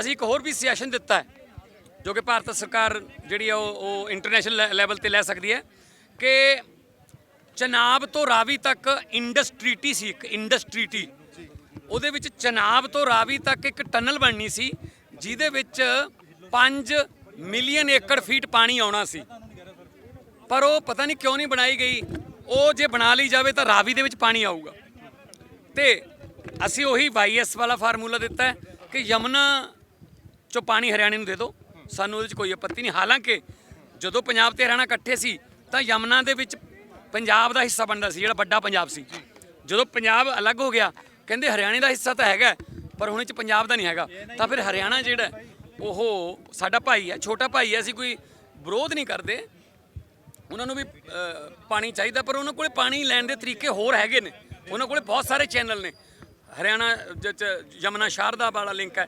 ਅਸੀਂ ਇੱਕ ਹੋਰ ਵੀ ਸਜੈਸ਼ਨ ਦਿੱਤਾ ਹੈ, ਜੋ ਕਿ ਭਾਰਤ ਸਰਕਾਰ ਜਿਹੜੀ ਆ ਉਹ ਉਹ ਇੰਟਰਨੈਸ਼ਨਲ ਲੈਵਲ ਤੇ ਲੈ ਸਕਦੀ ਹੈ, ਕਿ ਚਨਾਬ ਤੋਂ ਰਾਵੀ ਤੱਕ ਇੰਡਸਟਰੀਟੀ ਸੀ, ਇੱਕ ਇੰਡਸਟਰੀਟੀ ਉਹਦੇ ਵਿੱਚ ਚਨਾਬ ਤੋਂ ਰਾਵੀ ਤੱਕ ਇੱਕ ਟਨਲ ਬਣਨੀ ਸੀ, ਜਿਹਦੇ ਵਿੱਚ 5 ਮਿਲੀਅਨ ਏਕੜ ਫੀਟ ਪਾਣੀ ਆਉਣਾ ਸੀ। ਪਰ ਉਹ ਪਤਾ ਨਹੀਂ ਕਿਉਂ ਨਹੀਂ ਬਣਾਈ ਗਈ। ਉਹ ਜੇ ਬਣਾ ਲਈ ਜਾਵੇ ਤਾਂ ਰਾਵੀ ਦੇ ਵਿੱਚ ਪਾਣੀ ਆਊਗਾ। ਤੇ ਅਸੀਂ ਉਹੀ ਵਾਈਐਸ ਵਾਲਾ ਫਾਰਮੂਲਾ ਦਿੱਤਾ ਕਿ ਯਮਨਾ ਚੋਂ ਪਾਣੀ ਹਰਿਆਣੇ ਨੂੰ ਦੇ ਦਿਓ। ਸਾਨੂੰ ਉਹਦੇ 'ਚ ਕੋਈ ਆਪੱਤੀ ਨਹੀਂ। ਹਾਲਾਂਕਿ ਜਦੋਂ ਪੰਜਾਬ ਤੇ ਹਰਿਆਣਾ ਇਕੱਠੇ ਸੀ, ਤਾਂ ਯਮਨਾ ਦੇ ਵਿੱਚ ਪੰਜਾਬ ਦਾ ਹਿੱਸਾ ਬਣਦਾ ਸੀ, ਜਿਹੜਾ ਵੱਡਾ ਪੰਜਾਬ ਸੀ। ਜਦੋਂ ਪੰਜਾਬ ਅਲੱਗ ਹੋ ਗਿਆ, ਕਹਿੰਦੇ ਹਰਿਆਣੇ ਦਾ ਹਿੱਸਾ ਤਾਂ ਹੈਗਾ, ਪਰ ਹੁਣ ਇਹ 'ਚ ਪੰਜਾਬ ਦਾ ਨਹੀਂ ਹੈਗਾ। ਤਾਂ ਫਿਰ ਹਰਿਆਣਾ ਜਿਹੜਾ ਉਹ ਸਾਡਾ ਭਾਈ ਹੈ, ਛੋਟਾ ਭਾਈ ਹੈ, ਅਸੀਂ ਕੋਈ ਵਿਰੋਧ ਨਹੀਂ ਕਰਦੇ। ਉਹਨਾਂ ਨੂੰ ਵੀ ਪਾਣੀ ਚਾਹੀਦਾ, ਪਰ ਉਹਨਾਂ ਕੋਲੇ ਪਾਣੀ ਲੈਣ ਦੇ ਤਰੀਕੇ ਹੋਰ ਹੈਗੇ ਨੇ। ਉਹਨਾਂ ਕੋਲੇ ਬਹੁਤ ਸਾਰੇ ਚੈਨਲ ਨੇ। ਹਰਿਆਣਾ ਜ- ਚ, ਯਮਨਾ ਸ਼ਾਰਦਾ ਵਾਲਾ ਲਿੰਕ ਹੈ।